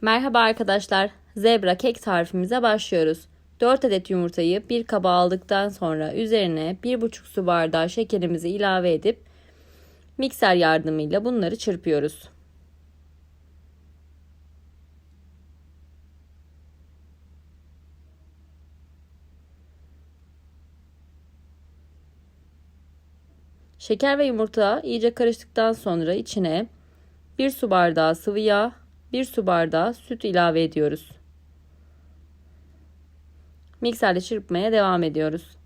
Merhaba arkadaşlar. Zebra kek tarifimize başlıyoruz. 4 adet yumurtayı bir kaba aldıktan sonra üzerine 1,5 su bardağı şekerimizi ilave edip mikser yardımıyla bunları çırpıyoruz. Şeker ve yumurta iyice karıştıktan sonra içine 1 su bardağı sıvı yağ, 1 su bardağı süt ilave ediyoruz. Mikserle çırpmaya devam ediyoruz.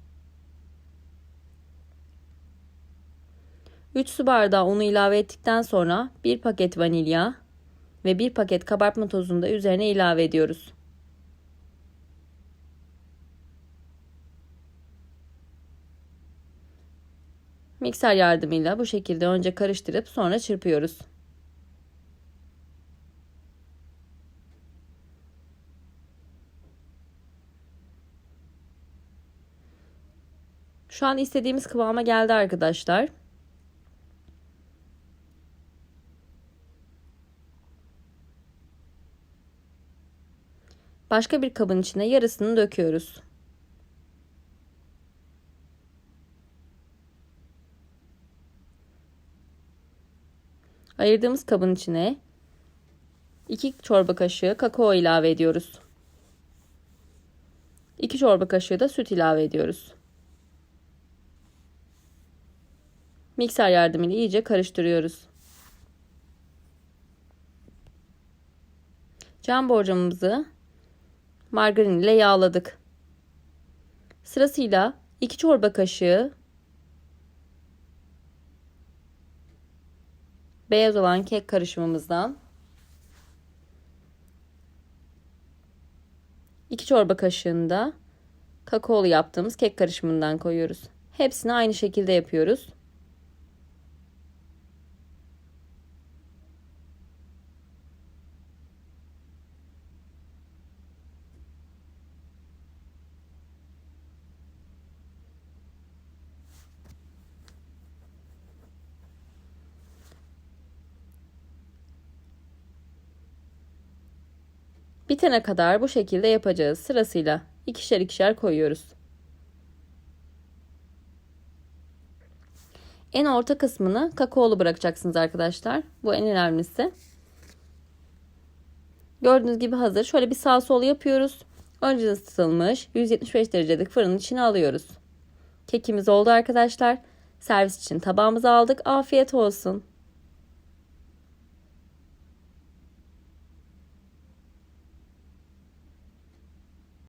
3 su bardağı unu ilave ettikten sonra 1 paket vanilya ve 1 paket kabartma tozunu da üzerine ilave ediyoruz. Mikser yardımıyla bu şekilde önce karıştırıp sonra çırpıyoruz. Şu an istediğimiz kıvama geldi arkadaşlar. Başka bir kabın içine yarısını döküyoruz. Ayırdığımız kabın içine 2 çorba kaşığı kakao ilave ediyoruz. 2 çorba kaşığı da süt ilave ediyoruz. Mikser yardımıyla iyice karıştırıyoruz. Cam borcamımızı margarin ile yağladık. Sırasıyla 2 çorba kaşığı beyaz olan kek karışımımızdan 2 çorba kaşığında kakaolu yaptığımız kek karışımından koyuyoruz. Hepsini aynı şekilde yapıyoruz. Bitene kadar bu şekilde yapacağız. Sırasıyla ikişer ikişer koyuyoruz. En orta kısmını kakaolu bırakacaksınız arkadaşlar. Bu en önemlisi. Gördüğünüz gibi hazır. Şöyle bir sağ sol yapıyoruz. Önceden ısıtılmış 175 derecelik fırının içine alıyoruz. Kekimiz oldu arkadaşlar. Servis için tabağımıza aldık. Afiyet olsun.